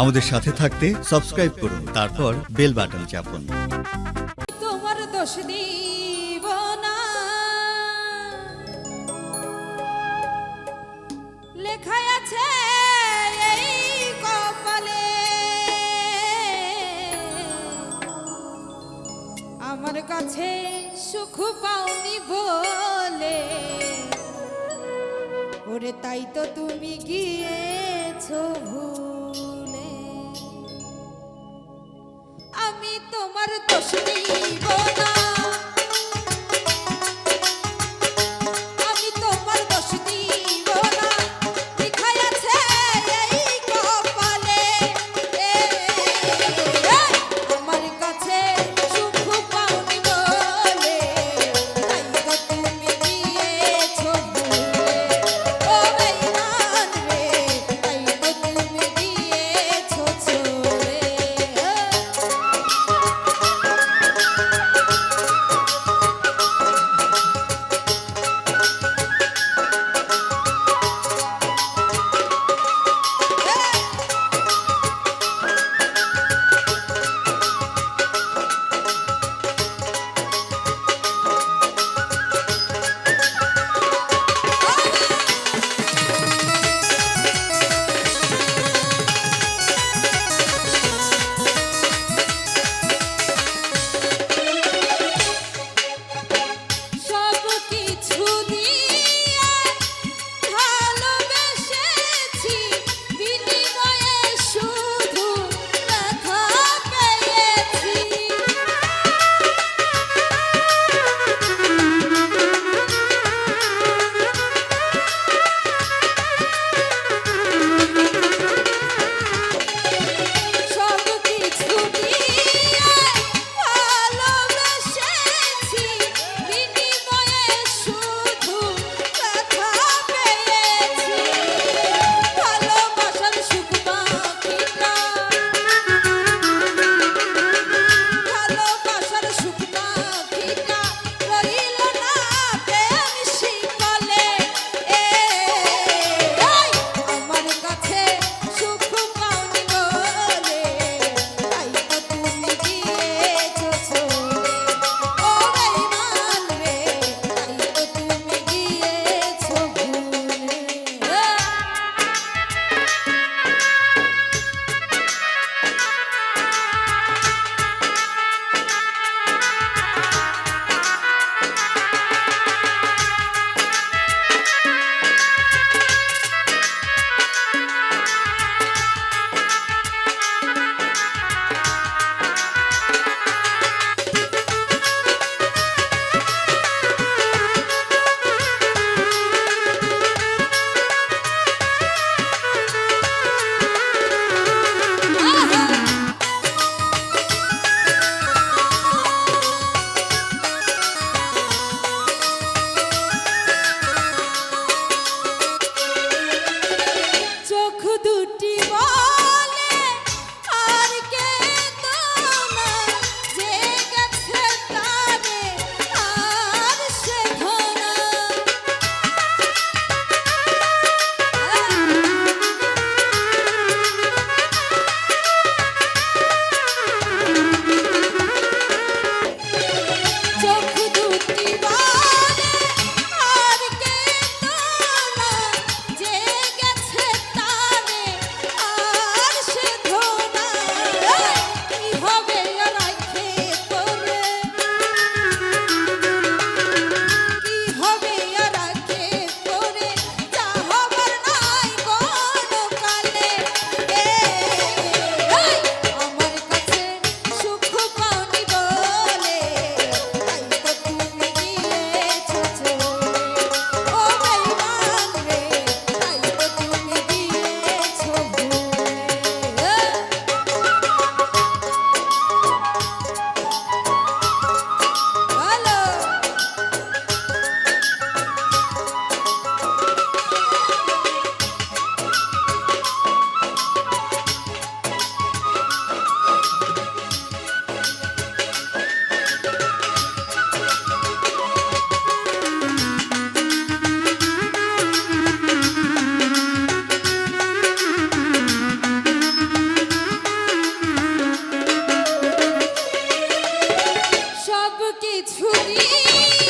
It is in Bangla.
আমাদের সাথে থাকতে সাবস্ক্রাইব করুন, তারপর বেল বাটন চাপুন। তোমার দোষ দিব না। লেখাই আছে এই কপালে, আমার কাছে সুখ পাওনি বলে। ওরে তাই তো তুমি গিয়েছো ভুলে। আমি তোমার না। to me.